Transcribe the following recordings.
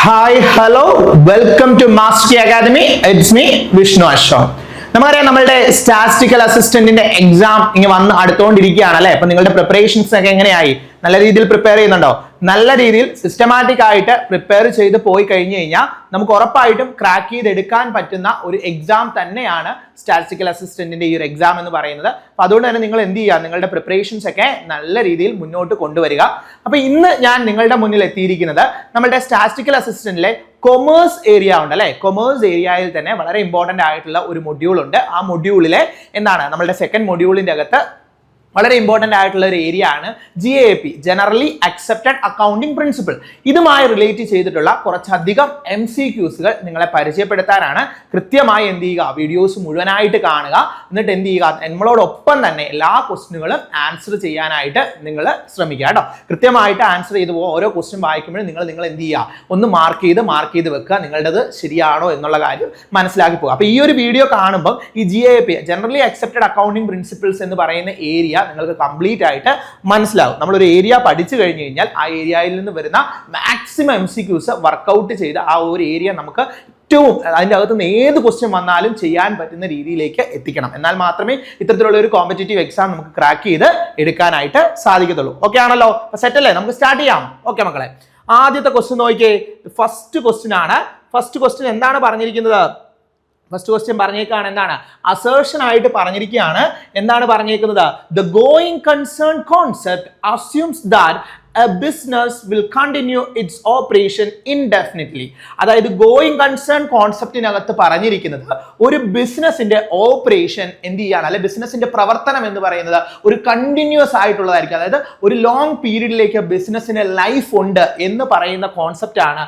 hi hello welcome to master academy it's me Vishnu Ashok നമുക്കറിയാം നമ്മളുടെ statistical അസിസ്റ്റന്റിന്റെ exam ഇങ്ങനെ വന്ന് അടുത്തുകൊണ്ടിരിക്കുകയാണ് അല്ലെ? അപ്പൊ നിങ്ങളുടെ പ്രിപ്പറേഷൻസ് ഒക്കെ എങ്ങനെയായി? നല്ല രീതിയിൽ പ്രിപ്പയർ ചെയ്യുന്നുണ്ടോ? നല്ല രീതിയിൽ സിസ്റ്റമാറ്റിക് ആയിട്ട് പ്രിപ്പയർ ചെയ്ത് പോയി കഴിഞ്ഞു കഴിഞ്ഞാൽ നമുക്ക് ഉറപ്പായിട്ടും ക്രാക്ക് ചെയ്തെടുക്കാൻ പറ്റുന്ന ഒരു എക്സാം തന്നെയാണ് സ്റ്റാറ്റിസ്റ്റിക്കൽ അസിസ്റ്റന്റിന്റെ ഈ ഒരു എക്സാം എന്ന് പറയുന്നത്. അപ്പൊ അതുകൊണ്ട് തന്നെ നിങ്ങൾ എന്ത് ചെയ്യുക? നിങ്ങളുടെ പ്രിപ്പറേഷൻസ് ഒക്കെ നല്ല രീതിയിൽ മുന്നോട്ട് കൊണ്ടുവരിക. അപ്പൊ ഇന്ന് ഞാൻ നിങ്ങളുടെ മുന്നിൽ എത്തിയിരിക്കുന്നത് നമ്മുടെ സ്റ്റാറ്റിസ്റ്റിക്കൽ അസിസ്റ്റന്റിലെ കൊമേഴ്സ് ഏരിയ ഉണ്ട് അല്ലെ? കൊമേഴ്സ് ഏരിയയിൽ തന്നെ വളരെ ഇമ്പോർട്ടന്റ് ആയിട്ടുള്ള ഒരു മൊഡ്യൂൾ ഉണ്ട്. ആ മൊഡ്യൂളിലെ എന്താണ്? നമ്മളുടെ സെക്കൻഡ് മൊഡ്യൂളിന്റെ അകത്ത് വളരെ ഇമ്പോർട്ടന്റ് ആയിട്ടുള്ള ഒരു ഏരിയ ആണ് G A P generally accepted accounting principle ഇതുമായി റിലേറ്റ് ചെയ്തിട്ടുള്ള കുറച്ചധികം എം സി ക്യൂസുകൾ നിങ്ങളെ പരിചയപ്പെടുത്താനാണ് കൃത്യമായി എന്ത് ചെയ്യുക വീഡിയോസ് മുഴുവനായിട്ട് കാണുക. എന്നിട്ട് എന്ത് ചെയ്യുക നമ്മളോടൊപ്പം തന്നെ എല്ലാ ക്വസ്റ്റിനുകളും ആൻസർ ചെയ്യാനായിട്ട് നിങ്ങൾ ശ്രമിക്കുക കേട്ടോ. കൃത്യമായിട്ട് ആൻസർ ചെയ്ത് പോകുക ഓരോ ക്വസ്റ്റ്യൻ വായിക്കുമ്പോഴും നിങ്ങൾ നിങ്ങൾ എന്ത് ചെയ്യുക ഒന്ന് മാർക്ക് ചെയ്ത് മാർക്ക് ചെയ്ത് വെക്കുക. നിങ്ങളുടേത് ശരിയാണോ എന്നുള്ള കാര്യം മനസ്സിലാക്കി പോകുക. അപ്പോൾ ഈ ഒരു വീഡിയോ കാണുമ്പോൾ ഈ G A P generally accepted accounting principles എന്ന് പറയുന്ന ഏരിയ നിങ്ങൾക്ക് കംപ്ലീറ്റ് ആയിട്ട് മനസ്സിലാവും. ഒരു ഏരിയ പഠിച്ചു കഴിഞ്ഞു കഴിഞ്ഞാൽ ആ ഏരിയയിൽ നിന്ന് വരുന്ന maximum M C Qs work out ചെയ്ത് ആ ഒരു ഏരിയ നമുക്ക് ഏറ്റവും അതിന്റെ അകത്ത് നിന്ന് ഏത് ക്വസ്റ്റ്യൻ വന്നാലും ചെയ്യാൻ പറ്റുന്ന രീതിയിലേക്ക് എത്തിക്കണം. എന്നാൽ മാത്രമേ ഇത്തരത്തിലുള്ള ഒരു കോമ്പറ്റേറ്റീവ് എക്സാം നമുക്ക് ക്രാക്ക് ചെയ്ത് എടുക്കാനായിട്ട് സാധിക്കത്തുള്ളൂ. ഓക്കെ ആണല്ലോ? സെറ്റ് അല്ലേ? നമുക്ക് സ്റ്റാർട്ട് ചെയ്യാം. ഓക്കെ മക്കളെ. ആദ്യത്തെ ക്വസ്റ്റ്യൻ നോക്കിയേ. ഫസ്റ്റ് ക്വസ്റ്റ്യൻ ആണ്. ഫസ്റ്റ് ക്വസ്റ്റ്യൻ എന്താണ് പറഞ്ഞിരിക്കുന്നത്? ഫസ്റ്റ് ക്വസ്റ്റ്യൻ പറഞ്ഞേക്കാണ് എന്താണ്? അസേർഷൻ ആയിട്ട് പറഞ്ഞിരിക്കുകയാണ്. എന്താണ് പറഞ്ഞേക്കുന്നത്? The going concern concept assumes that a business will continue its operation indefinitely അതായത് ഗോയിങ് കൺസേൺ കോൺസെപ്റ്റിനകത്ത് പറഞ്ഞിരിക്കുന്നത് ഒരു ബിസിനസിന്റെ ഓപ്പറേഷൻ എന്ത് ചെയ്യാണ്? അല്ലെ ബിസിനസിന്റെ പ്രവർത്തനം എന്ന് പറയുന്നത് ഒരു കണ്ടിന്യൂസ് ആയിട്ടുള്ളതായിരിക്കും. അതായത് ഒരു ലോങ് പീരീഡിലേക്ക് ബിസിനസ്സിന് ലൈഫ് ഉണ്ട് എന്ന് പറയുന്ന കോൺസെപ്റ്റ് ആണ്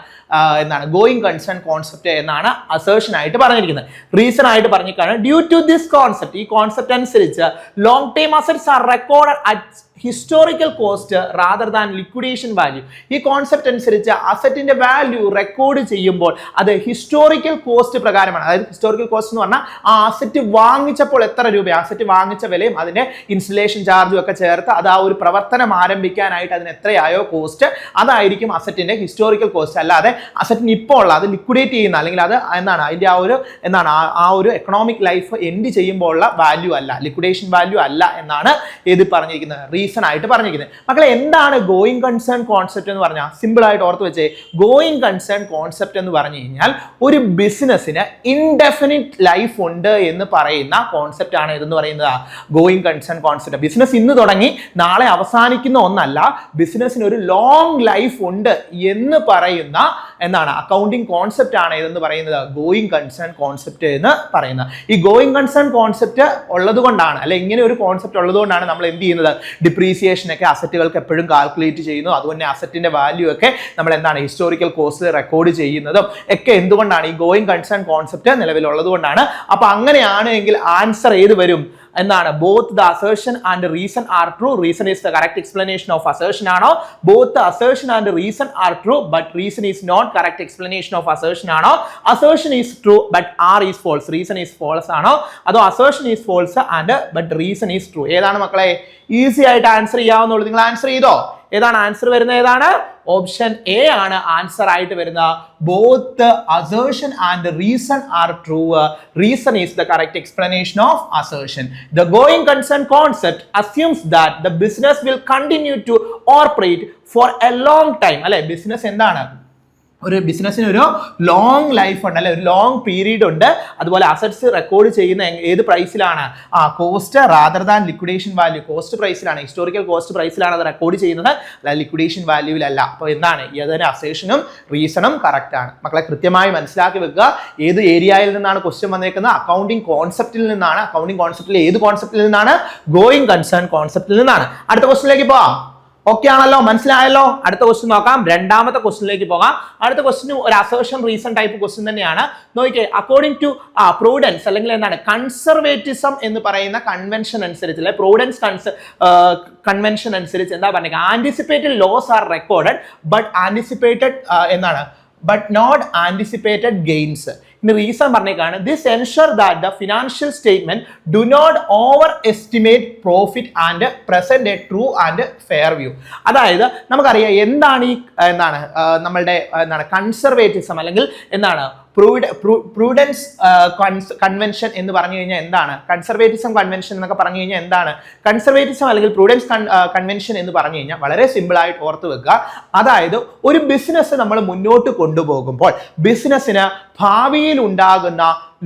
എന്നാണ് ഗോയിങ് കൺസേൺ കോൺസെപ്റ്റ് എന്നാണ് അസേർഷൻ ആയിട്ട് പറഞ്ഞിരിക്കുന്നത്. റീസൺ ആയിട്ട് പറഞ്ഞിരിക്കുകയാണ് ഡ്യൂ ടു ദിസ് കോൺസെപ്റ്റ് ഈ കോൺസെപ്റ്റ് അനുസരിച്ച് long time assets are record at historical cost rather than liquidation value ഈ കോൺസെപ്റ്റ് അനുസരിച്ച് അസറ്റിന്റെ വാല്യൂ റെക്കോർഡ് ചെയ്യുമ്പോൾ അത് ഹിസ്റ്റോറിക്കൽ കോസ്റ്റ് പ്രകാരമാണ്. അതായത് ഹിസ്റ്റോറിക്കൽ കോസ്റ്റ് എന്ന് പറഞ്ഞാൽ ആ അസറ്റ് വാങ്ങിച്ചപ്പോൾ എത്ര രൂപ? അസറ്റ് വാങ്ങിച്ച വിലയും അതിന്റെ ഇൻസ്റ്റലേഷൻ ചാർജും ഒക്കെ ചേർത്ത് അത് ആ ഒരു പ്രവർത്തനം ആരംഭിക്കാനായിട്ട് അതിന് എത്രയായോ കോസ്റ്റ് അതായിരിക്കും അസറ്റിന്റെ ഹിസ്റ്റോറിക്കൽ കോസ്റ്റ് അല്ലാതെ അസറ്റിന് ഇപ്പോൾ ഉള്ള അത് ലിക്വിഡേറ്റ് ചെയ്യുന്ന അല്ലെങ്കിൽ അത് എന്താണ് അതിന്റെ ആ ഒരു എന്താണ് ആ- ഒരു എക്കണോമിക് ലൈഫ് എൻഡ് ചെയ്യുമ്പോൾ ഉള്ള വാല്യൂ അല്ല. ലിക്വിഡേഷൻ വാല്യൂ അല്ല എന്നാണ് ഇത് പറഞ്ഞിരിക്കുന്നത്. റീസൺ ആയിട്ട് പറഞ്ഞിരിക്കുന്നത്. മക്കളെ എന്താണ് ഗോയിങ് കൺസേൺ കോൺസെപ്റ്റ് എന്ന് പറഞ്ഞാൽ സിമ്പിൾ ആയിട്ട് ഓർത്ത് വെച്ചേ. ഗോയിങ് കൺസേൺ കോൺസെപ്റ്റ് എന്ന് പറഞ്ഞു കഴിഞ്ഞാൽ ഒരു ബിസിനസ്സിന് ഇൻഡെഫിനിറ്റ് ലൈഫ് ഉണ്ട് എന്ന് പറയുന്ന കോൺസെപ്റ്റ് ആണ് ഇതെന്ന് പറയുന്നത്. ഗോയിങ് കൺസേൺ കോൺസെപ്റ്റ് ബിസിനസ് ഇന്ന് തുടങ്ങി നാളെ അവസാനിക്കുന്ന ഒന്നല്ല ബിസിനസ്സിന് ഒരു ലോങ് ലൈഫ് ഉണ്ട് എന്ന് പറയുന്ന എന്താണ്? അക്കൗണ്ടിങ് കോൺസെപ്റ്റ് ആണ് ഇതെന്ന് പറയുന്നത്. ഗോയിങ് കൺസേൺ കോൺസെപ്റ്റ് എന്ന് പറയുന്നത്. ഈ ഗോയിങ് കൺസേൺ കോൺസെപ്റ്റ് ഉള്ളത് കൊണ്ടാണ് അല്ലെ ഇങ്ങനെ ഒരു കോൺസെപ്റ്റ് ഉള്ളത് കൊണ്ടാണ് നമ്മൾ എന്ത് ചെയ്യുന്നത്? ഡിപ്രീസിയേഷൻ ഒക്കെ അസറ്റുകൾക്ക് എപ്പോഴും കാൽക്കുലേറ്റ് ചെയ്യുന്നു. അതുപോലെ അസറ്റിന്റെ വാല്യൂ ഒക്കെ നമ്മൾ എന്താണ്? ഹിസ്റ്റോറിക്കൽ കോസ്റ്റ് റെക്കോർഡ് ചെയ്യുന്നതും ഒക്കെ എന്തുകൊണ്ടാണ്? ഈ ഗോയിങ് കൺസേൺ കോൺസെപ്റ്റ് നിലവിലുള്ളത് കൊണ്ടാണ് അപ്പൊ അങ്ങനെയാണ് എങ്കിൽ ആൻസർ ഏത് വരും? എന്താണ് both the assertion and reason are true reason is the correct explanation of assertion ആണോ? Both assertion and reason are true but reason is not correct explanation of assertion ആണോ? Assertion is true but R is false reason is false ആണോ? അതോ assertion is false and but reason is true ഏതാണ് മക്കളെ? Easy ആയിട്ട് answer ചെയ്യാവുന്നുള്ളൂ. നിങ്ങൾ answer ചെയ്തോ? ഏതാണ് answer വരുന്നത്? ഏതാണ്? ഓപ്ഷൻ എ ആണ് ആൻസർ ആയിട്ട് വരുന്ന both assertion and reason are true reason is the correct explanation of assertion the going concern concept assumes that the business will continue to operate for a long time അല്ലെ? Business എന്താണ്? ഒരു ബിസിനസ്സിന് ഒരു long life ഉണ്ട് അല്ലെ? ഒരു long period ഉണ്ട്. അതുപോലെ അസറ്റ്സ് റെക്കോർഡ് ചെയ്യുന്ന ഏത് പ്രൈസിലാണ് ആ cost rather than liquidation value cost പ്രൈസിലാണ് historical cost പ്രൈസിലാണ് അത് റെക്കോർഡ് ചെയ്യുന്നത്. അല്ല ലിക്വിഡേഷൻ വാല്യൂവിലല്ല അപ്പോൾ എന്താണ്? ഏതൊരു അസേഷനും റീസണും കറക്റ്റ് ആണ്. മക്കളെ കൃത്യമായി മനസ്സിലാക്കി വെക്കുക. ഏത് ഏരിയയിൽ നിന്നാണ് ക്വസ്റ്റ്യൻ വന്നേക്കുന്നത്? അക്കൗണ്ടിങ് കോൺസെപ്റ്റിൽ നിന്നാണ്. അക്കൗണ്ടിങ് കോൺസെപ്റ്റിൽ ഏത് കോൺസെപ്റ്റിൽ നിന്നാണ്? ഗോയിങ് കൺസേൺ കോൺസെപ്റ്റിൽ നിന്നാണ്. അടുത്ത ക്വസ്റ്റിലേക്ക് പോവാം. ഓക്കെ ആണല്ലോ മനസ്സിലായല്ലോ? അടുത്ത ക്വസ്റ്റ്യൻ നോക്കാം. രണ്ടാമത്തെ ക്വസ്റ്റിനിലേക്ക് പോകാം. അടുത്ത ക്വസ്റ്റിന് ഒരു അസേഷൻ റീസൺ ടൈപ്പ് ക്വസ്റ്റ്യൻ തന്നെയാണ്. നോക്കിയേ അക്കോർഡിംഗ് ടു പ്രൂഡൻസ് അല്ലെങ്കിൽ എന്താണ് കൺസർവേറ്റിസം എന്ന് പറയുന്ന കൺവെൻഷൻ അനുസരിച്ച് അല്ലെ പ്രൂഡൻസ് കൺസ് കൺവെൻഷൻ അനുസരിച്ച് എന്താ പറയുക anticipated loss are recorded but anticipated എന്നാണ് but not anticipated gains reason പറഞ്ഞേക്കാണ്. This ensure that the financial statement do not overestimate profit and present a true and fair view അതായത് നമുക്കറിയാം എന്താണ് ഈ എന്താണ് നമ്മളുടെ എന്താണ് കൺസർവേറ്റിസം അല്ലെങ്കിൽ എന്താണ് പ്രൂഡൻസ് കൺവെൻഷൻ എന്ന് പറഞ്ഞു കഴിഞ്ഞാൽ എന്താണ്? കൺസർവേറ്റിസം കൺവെൻഷൻ എന്നൊക്കെ പറഞ്ഞു കഴിഞ്ഞാൽ എന്താണ്? കൺസർവേറ്റിസം അല്ലെങ്കിൽ പ്രൂഡൻസ് കൺവെൻഷൻ എന്ന് പറഞ്ഞു കഴിഞ്ഞാൽ വളരെ സിമ്പിളായിട്ട് ഓർത്ത് വെക്കുക. അതായത് ഒരു ബിസിനസ് നമ്മൾ മുന്നോട്ട് കൊണ്ടുപോകുമ്പോൾ ബിസിനസ്സിന് ഭാവിയിൽ ഉണ്ടാകുന്ന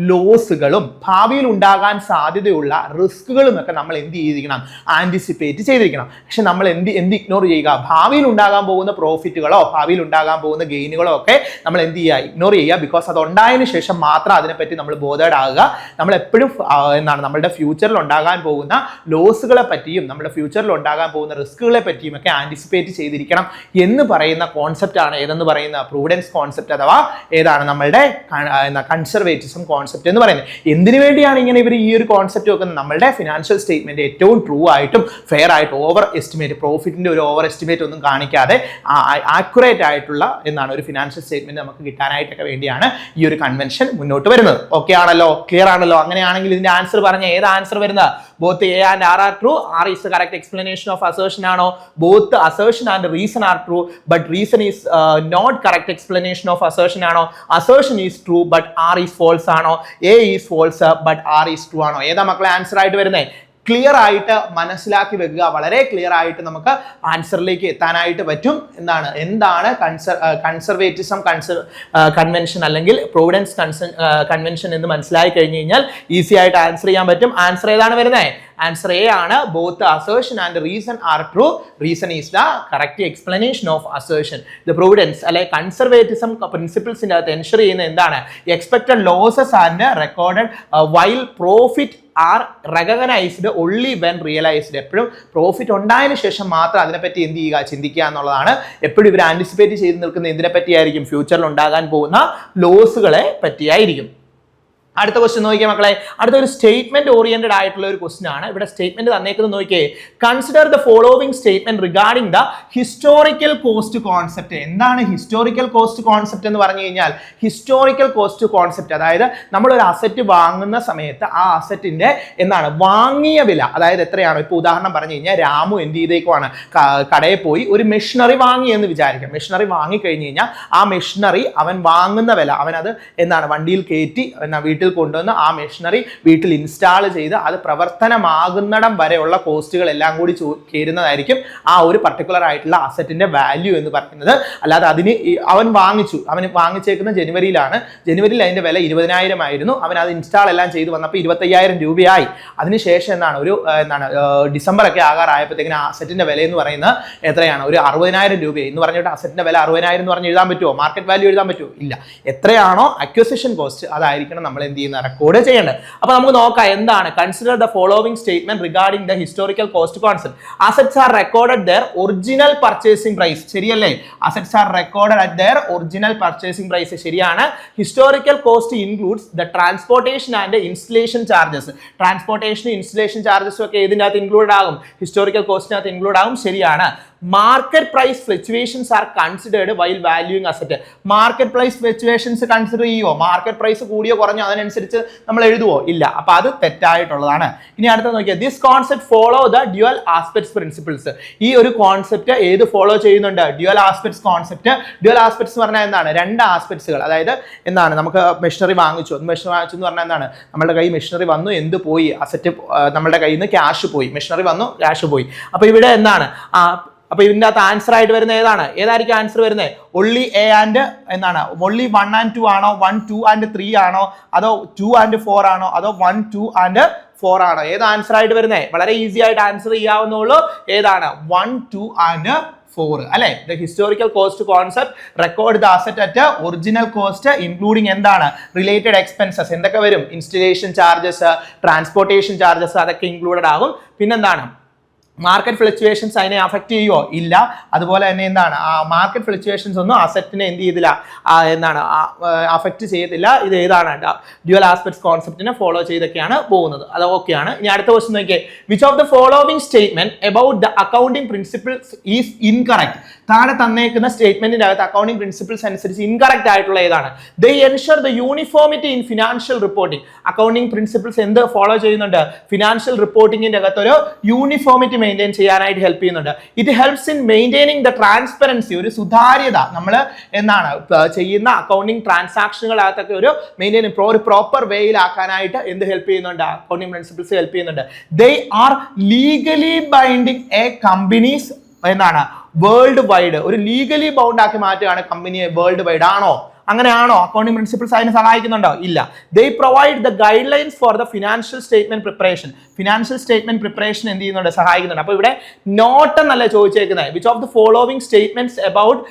ലോസുകളും ഭാവിയിൽ ഉണ്ടാകാൻ സാധ്യതയുള്ള റിസ്കുകളും ഒക്കെ നമ്മൾ എന്ത് ചെയ്തിരിക്കണം? ആന്റിസിപ്പേറ്റ് ചെയ്തിരിക്കണം. പക്ഷെ നമ്മൾ എന്ത് എന്ത് ഇഗ്നോർ ചെയ്യുക? ഭാവിയിൽ ഉണ്ടാകാൻ പോകുന്ന പ്രോഫിറ്റുകളോ ഭാവിയിൽ ഉണ്ടാകാൻ പോകുന്ന ഗെയിനുകളോ ഒക്കെ നമ്മൾ എന്ത് ചെയ്യുക? ഇഗ്നോർ ചെയ്യുക. ബിക്കോസ് അത് ഉണ്ടായതിനു ശേഷം മാത്രം അതിനെപ്പറ്റി നമ്മൾ ബോധേഡാകുക നമ്മൾ എപ്പോഴും എന്താണ് നമ്മളുടെ ഫ്യൂച്ചറിൽ ഉണ്ടാകാൻ പോകുന്ന ലോസുകളെ പറ്റിയും നമ്മുടെ ഫ്യൂച്ചറിൽ ഉണ്ടാകാൻ പോകുന്ന റിസ്കുകളെ പറ്റിയും ഒക്കെ ആന്റിസിപ്പേറ്റ് ചെയ്തിരിക്കണം എന്ന് പറയുന്ന കോൺസെപ്റ്റ് ആണ്. ഏതെന്ന് പറയുന്ന? പ്രൂഡൻസ് കോൺസെപ്റ്റ് അഥവാ ഏതാണ്? നമ്മളുടെ കൺസർവേറ്റിസം കോൺസെപ്റ്റ് എന്ന് പറയുന്നത്. എന്തിനു വേണ്ടിയാണ് ഇങ്ങനെ ഇവർ ഈ ഒരു കോൺസെപ്റ്റ് വെക്കുന്നത്? നമ്മളുടെ ഫിനാൻഷ്യൽ സ്റ്റേറ്റ്മെന്റ് ഏറ്റവും ട്രൂ ആയിട്ടും ഫെയർ ആയിട്ട് ഓവർ എസ്റ്റിമേറ്റ് പ്രോഫിറ്റിന്റെ ഒരു ഓവർ എസ്റ്റിമേറ്റ് ഒന്നും കാണിക്കാതെ ആക്യുറേറ്റ് ആയിട്ടുള്ള എന്നാണ് ഒരു ഫിനാൻഷ്യൽ സ്റ്റേറ്റ്മെന്റ് നമുക്ക് കിട്ടാനായിട്ടൊക്കെ വേണ്ടിയാണ് ഈ ഒരു കൺവെൻഷൻ മുന്നോട്ട് വരുന്നത്. ഓക്കെ ആണല്ലോ? ക്ലിയർ ആണല്ലോ? അങ്ങനെയാണെങ്കിൽ ഇതിന്റെ ആൻസർ പറഞ്ഞ ഏത് ആൻസർ വരുന്നത്? Both A and R are true R the correct explanation of assertion ആണോ? Both assertion and reason are true but reason is not correct explanation of assertion ആണോ? Assertion is true but R is false ആണോ? A is false but R is true ആണോ? ഏതാ മക്കളെ answer ആയിട്ട് വരുന്നത് clear ആയിട്ട് മനസ്സിലാക്കി വെക്കുക. വളരെ ക്ലിയർ ആയിട്ട് നമുക്ക് ആൻസറിലേക്ക് എത്താനായിട്ട് പറ്റും എന്താണ് എന്താണ് കൺസർ കൺസർവേറ്റിസം കൺസർ കൺവെൻഷൻ അല്ലെങ്കിൽ പ്രൊവിഡൻസ് കൺസൺ കൺവെൻഷൻ എന്ന് മനസ്സിലായി കഴിഞ്ഞ് കഴിഞ്ഞാൽ ഈസി ആയിട്ട് ആൻസർ ചെയ്യാൻ പറ്റും. ആൻസർ ഏതാണ് വരുന്നത് ആൻസർ എ ആണ് both assertion and reason are true reason is the correct explanation of assertion the providence അല്ലെ കൺസർവേറ്റിസം പ്രിൻസിപ്പിൾസിന്റെ അകത്ത് എൻഷർ ചെയ്യുന്ന എന്താണ്? Expected losses and recorded while profit are recognised only when realised എപ്പോഴും profit ഉണ്ടായതിനു ശേഷം മാത്രം അതിനെപ്പറ്റി എന്ത് ചെയ്യുക ചിന്തിക്കുക എന്നുള്ളതാണ്. എപ്പോഴും ഇവർ ആന്റിസിപ്പേറ്റ് ചെയ്ത് നിൽക്കുന്ന ഇതിനെപ്പറ്റിയായിരിക്കും പറ്റിയായിരിക്കും ഫ്യൂച്ചറിൽ ഉണ്ടാകാൻ പോകുന്ന ലോസുകളെ പറ്റിയായിരിക്കും. അടുത്ത ക്വസ്റ്റ്യൻ നോക്കിയേ മക്കളെ. അടുത്ത ഒരു സ്റ്റേറ്റ്മെന്റ് ഓറിയന്റഡ് ആയിട്ടുള്ള ഒരു ക്വസ്റ്റ്യൻ ആണ്. ഇവിടെ സ്റ്റേറ്റ്മെന്റ് തന്നേക്കുന്നത് നോക്കിയേ consider the following statement regarding the historical cost concept എന്താണ് ഹിസ്റ്റോറിക്കൽ കോസ്റ്റ് കോൺസെപ്റ്റ് എന്ന് പറഞ്ഞു കഴിഞ്ഞാൽ ഹിസ്റ്റോറിക്കൽ കോസ്റ്റ് കോൺസെപ്റ്റ് അതായത് നമ്മൾ ഒരു അസറ്റ് വാങ്ങുന്ന സമയത്ത് ആ അസറ്റിന്റെ എന്താണ് വാങ്ങിയ വില അതായത് എത്രയാണ്? ഇപ്പോൾ ഉദാഹരണം പറഞ്ഞു കഴിഞ്ഞാൽ രാമു എന്ത് ചെയ്തേക്കുവാണ്? കടയിൽ പോയി ഒരു മെഷീനറി വാങ്ങി എന്ന് വിചാരിക്കാം. മെഷീനറി വാങ്ങി കഴിഞ്ഞ് കഴിഞ്ഞാൽ ആ മെഷീനറി അവൻ വാങ്ങുന്ന വില അവൻ അത് എന്താണ് വണ്ടിയിൽ കയറ്റി എന്നാ വീട്ടിൽ കൊണ്ടുവന്ന് ആ മെഷീനറി വീട്ടിൽ ഇൻസ്റ്റാൾ ചെയ്ത് അത് പ്രവർത്തനമാകുന്നിടം വരെയുള്ള കോസ്റ്റുകൾ എല്ലാം കൂടി ചേരുന്നതായിരിക്കും ആ ഒരു പർട്ടിക്കുലർ ആയിട്ടുള്ള അസറ്റിന്റെ വാല്യൂ എന്ന് പറയുന്നത്. അല്ലാതെ അതിന് അവൻ വാങ്ങിച്ചു. അവൻ വാങ്ങിച്ചേക്കുന്ന ജനുവരിയിലാണ്. ജനുവരിയിൽ അതിന്റെ വില ഇരുപതിനായിരം ആയിരുന്നു. അവൻ അത് ഇൻസ്റ്റാൾ എല്ലാം ചെയ്ത് വന്നപ്പോൾ ഇരുപത്തയ്യായിരം രൂപയായി. അതിനുശേഷം എന്താണ് ഒരു എന്താണ് ഡിസംബർ ഒക്കെ ആകാറായപ്പോഴത്തേക്കിന് അസറ്റിന്റെ വില എന്ന് പറയുന്നത് എത്രയാണ്? ഒരു അറുപതിനായിരം രൂപ എന്ന് പറഞ്ഞിട്ട് അസറ്റിന്റെ വില അറുപതിനായിരം എന്ന് പറഞ്ഞ് എഴുതാൻ പറ്റുമോ? മാർക്കറ്റ് വാല്യൂ എഴുതാൻ പറ്റുമോ? ഇല്ല. എത്രയാണോ അക്വസിഷൻ കോസ്റ്റ് അതായിരിക്കണം നമ്മൾ എന്ത് ചെയ്യുന്ന റെക്കോർഡ് ചെയ്യേണ്ടത് അപ്പൊ നമുക്ക് നോക്കാം എന്താണ്. Consider the following statement regarding the historical cost concept assets are recorded their original purchasing price ശരിയല്ലേ? Assets are recorded at their original purchasing price ശരിയാണ്. Historical cost includes the transportation and installation charges ട്രാൻസ്പോർട്ടേഷനും installation ചാർജസും ഒക്കെ ഇതിന്റെ അകത്ത് include ആകും historical കോസ്റ്റിനകത്ത് include ആകും. ശരിയാണ്. Market price fluctuations are considered while valuing asset market price fluctuations consider ചെയ്യുമോ മാർക്കറ്റ് പ്രൈസ് കൂടിയോ കുറഞ്ഞോ അതിനനുസരിച്ച് നമ്മൾ എഴുതുവോ? ഇല്ല. അപ്പൊ അത് തെറ്റായിട്ടുള്ളതാണ്. ഇനി അടുത്ത നോക്കിയാൽ this concept follow the dual aspects principles ഈ ഒരു കോൺസെപ്റ്റ് ഏത് ഫോളോ ചെയ്യുന്നുണ്ട്? Dual aspects concept dual aspects എന്ന് പറഞ്ഞാൽ എന്താണ്? രണ്ട് ആസ്പെക്ട്സുകൾ അതായത് എന്താണ്? നമുക്ക് മെഷീനറി വാങ്ങിച്ചു. മെഷീനറി വാങ്ങിച്ചു എന്ന് പറഞ്ഞാൽ എന്താണ്? നമ്മുടെ കയ്യിൽ മെഷീനറി വന്നു എന്ത് പോയി? അസറ്റ് നമ്മുടെ കയ്യിൽ നിന്ന് ക്യാഷ് പോയി. മെഷീനറി വന്നു ക്യാഷ് പോയി. അപ്പൊ ഇവിടെ എന്താണ്? അപ്പൊ ഇതിന്റെ അകത്ത് ആൻസർ ആയിട്ട് വരുന്ന ഏതാണ്? ഏതായിരിക്കും ആൻസർ വരുന്നത്? ഒള്ളി എ ആൻഡ് എന്താണ്? ഒള്ളി വൺ ആൻഡ് ടു ആണോ? വൺ ടു ആൻഡ് ത്രീ ആണോ? അതോ ടു ആൻഡ് ഫോർ ആണോ? അതോ വൺ ടു ആൻഡ് ഫോർ ആണോ? ഏത് ആൻസർ ആയിട്ട് വരുന്നത്? വളരെ ഈസി ആയിട്ട് ആൻസർ ചെയ്യാവുന്നുള്ളൂ ഏതാണ്? വൺ ടു ആൻഡ് ഫോർ അല്ലെ? The historical cost concept record the asset at original cost including എന്താണ്? റിലേറ്റഡ് എക്സ്പെൻസസ് എന്തൊക്കെ വരും? ഇൻസ്റ്റലേഷൻ ചാർജസ് ട്രാൻസ്പോർട്ടേഷൻ ചാർജസ് അതൊക്കെ ഇൻക്ലൂഡഡ് ആകും. പിന്നെന്താണ്? മാർക്കറ്റ് ഫ്ലക്ച്വേഷൻസ് അതിനെ അഫക്റ്റ് ചെയ്യുമോ ഇല്ല. അതുപോലെ തന്നെ എന്താണ്? ആ മാർക്കറ്റ് ഫ്ലക്ച്വേഷൻസ് ഒന്നും അസറ്റിനെ എന്ത് ചെയ്തില്ല. എന്താണ്? അഫക്റ്റ് ചെയ്യത്തില്ല ഇത് ഏതാണ്? ഡ്യുവൽ ആസ്പെക്ട്സ് കോൺസെപ്റ്റിനെ ഫോളോ ചെയ്തൊക്കെയാണ് പോകുന്നത്. അത് ഓക്കെയാണ് ഇനി അടുത്ത ക്വസ്റ്റൻ നോക്കിയേ. Which of the following statement about the accounting principles is incorrect താഴെ തന്നേക്കുന്ന സ്റ്റേറ്റ്മെന്റിന്റെ അകത്ത് അക്കൗണ്ടിങ് പ്രിൻസിപ്പിൾസ് അനുസരിച്ച് ഇൻകറക്റ്റ് ആയിട്ടുള്ള ഏതാണ്? The ensure the uniformity in financial reporting accounting principles എന്ത് ഫോളോ ചെയ്യുന്നുണ്ട്? ഫിനാൻഷ്യൽ റിപ്പോർട്ടിംഗിന്റെ അകത്ത് ഒരു യൂണിഫോമിറ്റി മെയിന്റെയിൻ ചെയ്യാനായിട്ട് ഹെൽപ്പ് ചെയ്യുന്നുണ്ട്. It helps in maintaining the transparency ഒരു സുതാര്യത. നമ്മൾ എന്താണ് ചെയ്യുന്ന അക്കൗണ്ടിങ് ട്രാൻസാക്ഷനുകളകത്തൊക്കെ ഒരു മെയിന്റെയിൻ ഒരു പ്രോപ്പർ വേയിലാക്കാനായിട്ട് എന്ത് ഹെൽപ്പ് ചെയ്യുന്നുണ്ട്? അക്കൗണ്ടിങ് പ്രിൻസിപ്പിൾസ് ഹെൽപ്പ് ചെയ്യുന്നുണ്ട്. They are legally binding a companies എന്താണ് വേൾഡ് വൈഡ് ഒരു ലീഗലി ബൗണ്ട് ആക്കി മാറ്റുകയാണ് കമ്പനിയെ വേൾഡ് വൈഡ് ആണോ? അങ്ങനെയാണോ? അക്കൗണ്ടിംഗ് പ്രിൻസിപ്പിൾസ് അതിനെ സഹായിക്കുന്നുണ്ടോ? ഇല്ല. They provide the guidelines for the financial statement preparation financial statement preparation എന്ത് ചെയ്യുന്നുണ്ട്? സഹായിക്കുന്നുണ്ട്. അപ്പോൾ ഇവിടെ നോട്ട് എന്നല്ല ചോദിച്ചേക്കുന്നത് which of the following statements about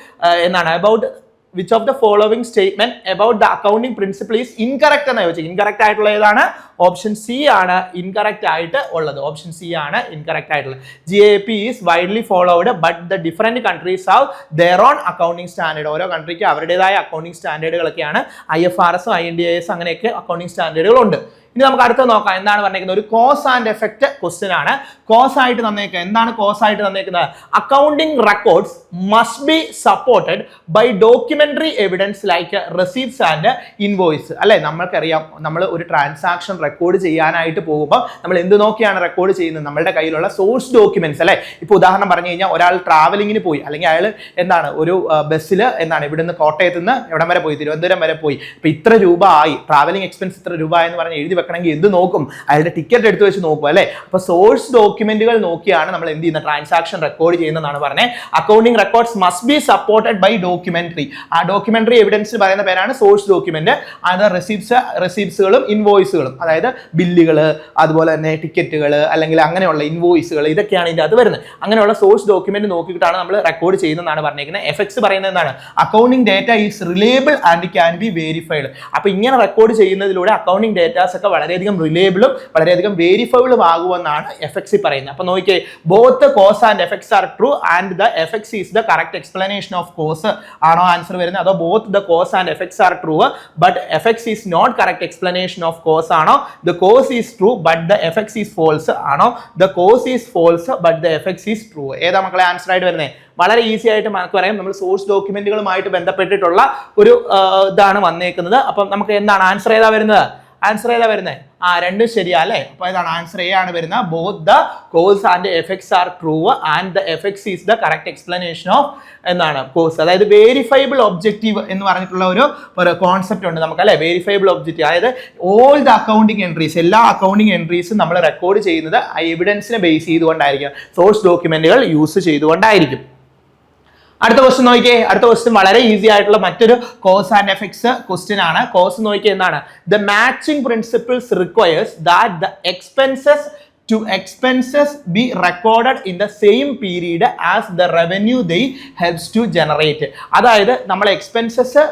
എന്താണ്? About which of the following statement about the accounting principle is incorrect എന്ന് ചോദിച്ചത് incorrect ആയിട്ടുള്ള ഏതാണ്? ഓപ്ഷൻ സി ആണ് ഇൻകറക്റ്റ് ആയിട്ട് ഉള്ളത്. ഓപ്ഷൻ സി ആണ് ഇൻകറക്റ്റ് ആയിട്ടുള്ളത്. G A P is widely followed but the different countries have their own accounting standard ഓരോ കൺട്രിക്ക് അവരുടേതായ അക്കൗണ്ടിങ് സ്റ്റാൻഡേർഡുകളൊക്കെയാണ് ഐ എഫ് ആർ എസും ഐ എൻ ഡി എസ് അങ്ങനെയൊക്കെ അക്കൗണ്ടിങ് സ്റ്റാൻഡേർഡുകളുണ്ട് ഇനി നമുക്ക് അടുത്ത നോക്കാം. എന്താണ് പറഞ്ഞിരിക്കുന്നത്? ഒരു കോസ് ആൻഡ് എഫക്റ്റ് ക്വസ്റ്റ്യൻ ആണ്. കോസ് ആയിട്ട് തന്നേക്കുക എന്താണ് കോസ് ആയിട്ട് തന്നേക്കുന്നത്? Accounting records must be supported by documentary evidence like receipts and invoice അല്ലെ? നമ്മൾക്കറിയാം. നമ്മൾ ഒരു ട്രാൻസാക്ഷൻ റെക്കോർഡ് ചെയ്യാനായിട്ട് പോകുമ്പോൾ നമ്മൾ എന്ത് നോക്കിയാണ് റെക്കോർഡ് ചെയ്യുന്നത്? നമ്മുടെ കയ്യിലുള്ള സോഴ്സ് ഡോക്യുമെന്റ്സ് അല്ലേ? ഇപ്പൊ ഉദാഹരണം പറഞ്ഞു കഴിഞ്ഞാൽ ഒരാൾ ട്രാവലിങ്ങിന് പോയി. അല്ലെങ്കിൽ അയാൾ എന്താണ് ഒരു ബസ്സിൽ എന്താണ് ഇവിടുന്ന് കോട്ടയത്ത് നിന്ന് എവിടം വരെ പോയി? തിരുവനന്തപുരം വരെ പോയി. അപ്പോൾ ഇത്ര രൂപ ആയി. ട്രാവലിംഗ് എക്സ്പെൻസ് ഇത്ര രൂപ എന്ന് പറഞ്ഞ് എഴുതി വെക്കണമെങ്കിൽ എന്ത് നോക്കും? അയാളുടെ ടിക്കറ്റ് എടുത്ത് വെച്ച് നോക്കും അല്ലേ? അപ്പോൾ സോഴ്സ് ഡോക്യുമെന്റുകൾ നോക്കിയാണ് നമ്മൾ എന്ത് ചെയ്യുന്നത്? ട്രാൻസാക്ഷൻ റെക്കോർഡ് ചെയ്യുന്നതാണ് പറഞ്ഞത് accounting records must be supported by documentary ആ ഡോക്യുമെന്ററി എവിഡൻസ് പറയുന്ന പേരാണ് സോഴ്സ് ഡോക്യുമെന്റ് അത് റെസിപ്റ്റ്സ് റെസിപ്റ്റ്സുകളും ഇൻവോയ്സുകളും അതായത് ബില്ലുകൾ അതുപോലെ തന്നെ ടിക്കറ്റുകൾ അല്ലെങ്കിൽ അങ്ങനെയുള്ള ഇൻവോയ്സുകൾ ഇതൊക്കെയാണ് ഇതിന്റെ അത് വരുന്നത്. അങ്ങനെയുള്ള സോഴ്സ് ഡോക്യുമെന്റ് നോക്കിയിട്ടാണ് നമ്മൾ റെക്കോർഡ് ചെയ്യുന്നതെന്നാണ് പറഞ്ഞിരിക്കുന്നത് എഫക്ട്സ് പറയുന്നത് എന്താണ്? Accounting data is reliable and can be verified അപ്പോൾ ഇങ്ങനെ റെക്കോർഡ് ചെയ്യുന്നതിലൂടെ അക്കൗണ്ടിംഗ് ഡേറ്റാസ് ഒക്കെ വളരെയധികം റിലേബിളും വളരെയധികം വെരിഫൈബിളും ആകുമെന്നാണ് എഫക്ട്സ് പറയുന്നത്. അപ്പോൾ നോക്കിയേ both cause and effects are true and the effects is the correct explanation of cause ആണോ ആൻസർ വരുന്നത്? അതോ both the cause and effects are true but effects is not correct explanation of cause ആണോ the cause is true but the effects is false ആണോ? The cause is false but the effects is true ഏതാ മക്കളെ answer ആയിട്ട് വരുന്നത് വളരെ easy ആയിട്ട് നമുക്ക് പറയാം. നമ്മൾ സോഴ്സ് ഡോക്യുമെന്റുകളുമായിട്ട് ബന്ധപ്പെട്ടിട്ടുള്ള ഒരു ഇതാണ് വന്നേക്കുന്നത്. അപ്പം നമുക്ക് എന്താണ് ആൻസർ ഏതാ വരുന്നത്? ആൻസർ ഏതാ വരുന്നത് ആ രണ്ടും ശരിയാ അല്ലേ? അപ്പൊ ഇതാണ് ആൻസർ എ ആണ് വരുന്നത്. Both the cause and effects are true and the effects is the correct explanation of എന്നാണ് കോഴ്സ് അതായത് വേരിഫൈബിൾ ഒബ്ജക്റ്റീവ് എന്ന് പറഞ്ഞിട്ടുള്ള ഒരു കോൺസെപ്റ്റ് ഉണ്ട് നമുക്ക് അല്ലെ? വേരിഫൈബിൾ ഒബ്ജക്റ്റീവ് അതായത് ഓൾ ദ അക്കൗണ്ടിങ് എൻട്രീസ് എല്ലാ അക്കൗണ്ടിങ് എൻട്രീസും നമ്മൾ റെക്കോർഡ് ചെയ്യുന്നത് എവിഡൻസിനെ ബേസ് ചെയ്തുകൊണ്ടായിരിക്കും. സോഴ്സ് ഡോക്യുമെന്റുകൾ യൂസ് ചെയ്തുകൊണ്ടായിരിക്കും. അടുത്ത ക്വസ്റ്റ്യൻ നോക്കിയേ. അടുത്ത ക്വസ്റ്റ്യൻ വളരെ ഈസി ആയിട്ടുള്ള മറ്റൊരു കോസ് ആൻഡ് എഫക്ട്സ് ക്വസ്റ്റ്യൻ ആണ്. കോസ് നോക്കിയേ the matching principles requires that the expenses to expenses be recorded in the same period as the revenue they helps to generate അതായത് നമ്മൾ എക്സ്പെൻസസ്